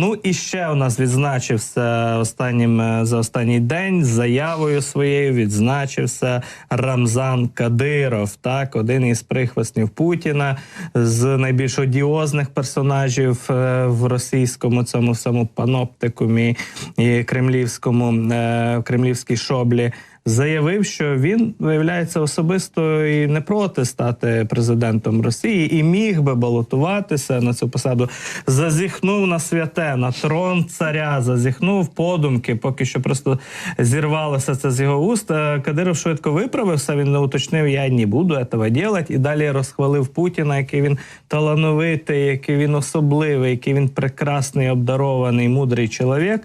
Ну і ще у нас відзначився останнім е, за останній день з заявою своєю. Відзначився Рамзан Кадиров, так один із прихвостнів Путіна з найбільш одіозних персонажів е, в російському цьому всьому паноптикумі і кремлівському е, кремлівській шоблі. Заявив, що він виявляється особисто і не проти стати президентом Росії і міг би балотуватися на цю посаду. Зазіхнув на святе, на трон царя, зазіхнув подумки, поки що просто зірвалося це з його уст. Е, Кадиров швидко виправився. Він не уточнив, я не буду цього робити. І далі розхвалив Путіна, який він талановитий, який він особливий, який він прекрасний, обдарований, мудрий чоловік.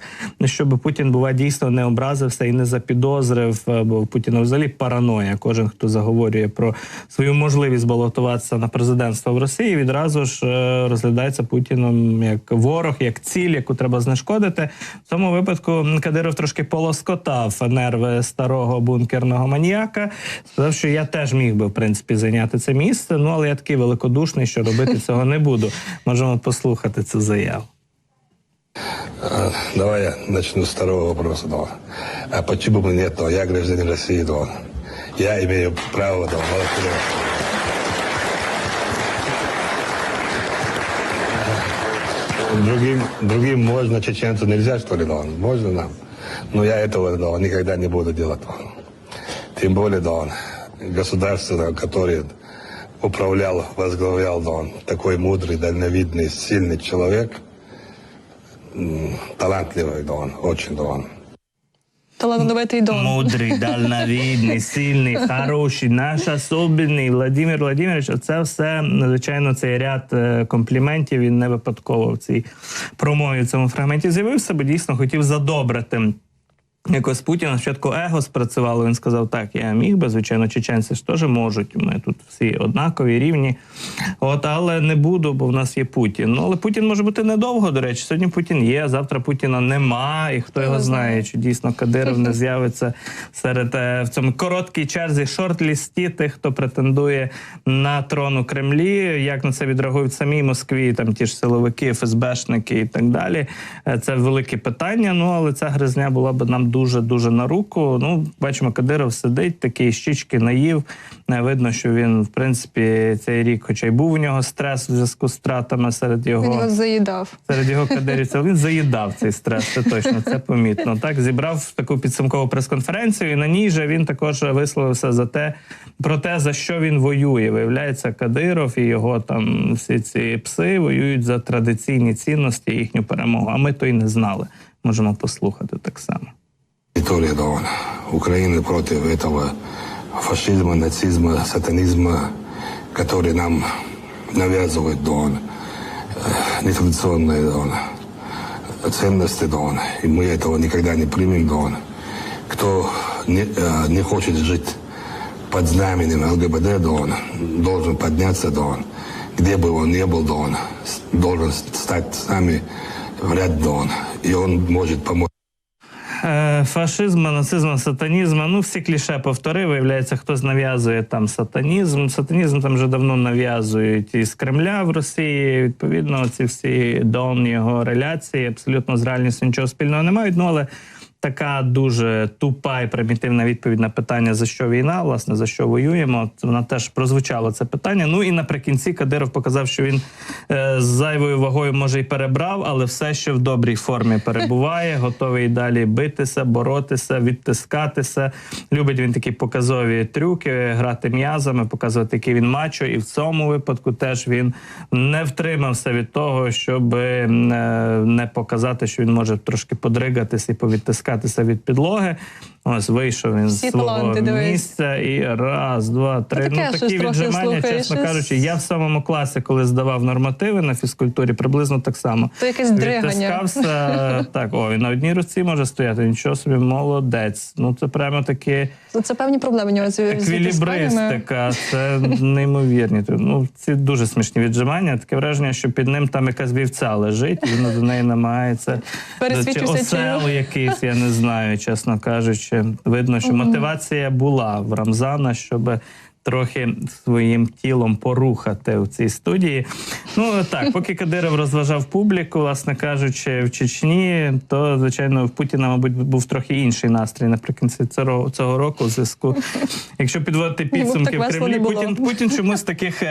Щоб Путін бува дійсно не образився і не запідозрив, бо в Путіна взагалі параноя. Кожен, хто заговорює про свою можливість балотуватися на президентство в Росії, відразу ж е, розглядається Путіном як ворог, як ціль, яку треба знешкодити. В цьому випадку Кадиров трошки полоскотав нерви старого бункерного маніяка. Сказав, що я теж міг би в принципі зайняти це місце. Ну але я такий великодушний, що робити цього не буду. Можемо послухати цю заяву. А, Давай я начну с второго вопроса. Да. А почему бы нет? Да? Я гражданин России. Да. Я имею право баллотироваться. Другим, другим можно, чеченцу нельзя, что ли, да? Можно нам. Но я этого да, никогда не буду делать. Тем более, да, государство, да, которое управлял, возглавлял, да, такой мудрый, дальновидный, сильный человек – талантливый Дон, очень Дон. Талановитий Дон. Мудрий, дальновідний, сильний, хороший, наш особливий Владимир Владимирович. Це все звичайно цей ряд е, компліментів. Він не випадково в цій промові в цьому фрагменті з'явився, бо дійсно хотів задобрити. Якось Путіна спочатку его спрацювало. Він сказав: так, я міг би, звичайно, чеченці ж теж можуть. Ми тут всі однакові, рівні. От, але не буду, бо в нас є Путін. Ну але Путін може бути недовго. До речі, сьогодні Путін є, завтра Путіна нема. І хто його знає, чи дійсно Кадиров не з'явиться серед е, в цьому короткій черзі шорт-лісті тих, хто претендує на трон у Кремлі. Як на це відреагують самі Москві, там ті ж силовики, ФСБшники і так далі. Е, Це велике питання. Ну але ця гризня була б нам дуже дуже на руку. Ну, бачимо, Кадиров сидить, такий щічки наїв. Не видно, що він, в принципі, цей рік, хоча й був у нього стрес в зв'язку з втратами серед Він його його заїдав. серед його кадирівців. Він заїдав цей стрес, це точно це помітно. Так зібрав таку підсумкову прес-конференцію, і на ній же він також висловився за те, про те, за що він воює. Виявляється, Кадиров і його там всі ці пси воюють за традиційні цінності і їхню перемогу. А ми то й не знали. Можемо послухати так само. Территория Дон. Украины против этого фашизма, нацизма, сатанизма, который нам навязывает Дон. Нетрадиционные Дон. Ценности Дон. И мы этого никогда не примем Дон. Кто не, не хочет жить под знаменем ЛГБТ Дон, должен подняться Дон. Где бы он ни был Дон, должен стать с нами в ряд Дон. И он может помочь. Е, Фашизму, нацизму, сатанізму. Ну, всі кліше повторив. Виявляється, хтось нав'язує там сатанізм. Сатанізм там вже давно нав'язують із Кремля в Росії. Відповідно, ці всі дон його реляції абсолютно з реальністю нічого спільного не мають. Ну але така дуже тупа і примітивна відповідь на питання за що війна, власне за що воюємо. Вона теж прозвучало це питання. Ну і наприкінці Кадиров показав, що він е, з зайвою вагою може й перебрав, але все ще в добрій формі перебуває, готовий далі битися, боротися, відтискатися. Любить він такі показові трюки, грати м'язами, показувати, який він мачо. І в цьому випадку теж він не втримався від того, щоб е, не показати, що він може трошки подригатися і повідтискатися від підлоги. Ось вийшов він з свого місця і раз, два, три. таке ну такі віджимання, чесно щось- кажучи, я в самому класі, коли здавав нормативи на фізкультурі, приблизно так само. То якесь дригання. Так. О, він на одній руці може стояти. Нічого собі, молодець. Ну це прямо такі Це певні проблеми нього з еквілібристика. Це неймовірні. Ну ці дуже смішні віджимання. Таке враження, що під ним там якась вівця лежить, і він до неї намагається чи Пересвідчився, чи- осел якийсь, я не знаю, чесно кажучи. Видно, що мотивація була в Рамзана, щоб трохи своїм тілом порухати у цій студії. Ну так, поки Кадиров розважав публіку, власне кажучи, в Чечні, то звичайно в Путіна, мабуть, був трохи інший настрій наприкінці цього цього року. В зв'язку, якщо підводити підсумки в Кремлі. Путін Путін чомусь таких.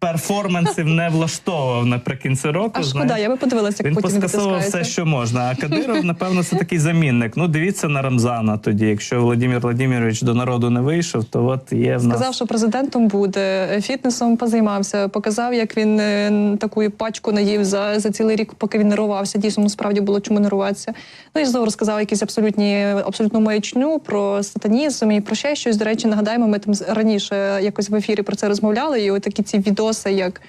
Перформансів не влаштовував наприкінці року. А шкода, я би подивилася, як Він Путін поскасовував все, що можна. А Кадиров, напевно, це такий замінник. Ну, дивіться на Рамзана тоді. Якщо Володимир Владимирович до народу не вийшов, то от є в нас. Сказав, що президентом буде, фітнесом позаймався, показав, як він е, таку пачку наїв за, за цілий рік, поки він нервувався. Дійсно, насправді було чому нервуватися. Ну і знову розказав якісь абсолютні абсолютну маячню про сатанізм і про ще щось. До речі, нагадаємо, ми там раніше якось в ефірі про це розмовляли. І от такі ці відоси, як.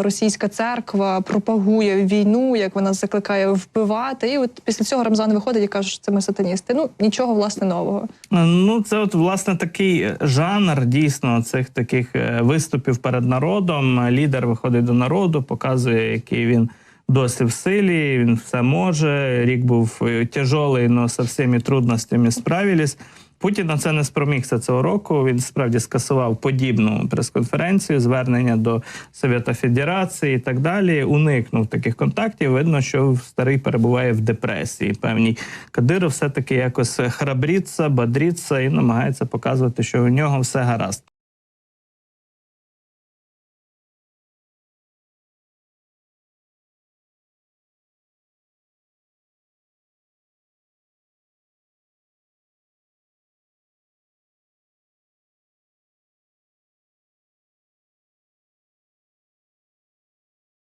Російська церква пропагує війну, як вона закликає вбивати. І от після цього Рамзан виходить і каже, що це ми сатаністи. Ну нічого власне нового. Ну, це от власне такий жанр дійсно цих таких е, виступів перед народом. Лідер виходить до народу, показує, який він досі в силі, він все може. Рік був е, тяжолий, але со всіми трудностями справились. Путін на це не спромігся цього року. Він справді скасував подібну прес-конференцію, звернення до Совєта Федерації і так далі. Уникнув таких контактів. Видно, що старий перебуває в депресії. Певній Кадиров все таки якось храбріться, бадріться і намагається показувати, що у нього все гаразд.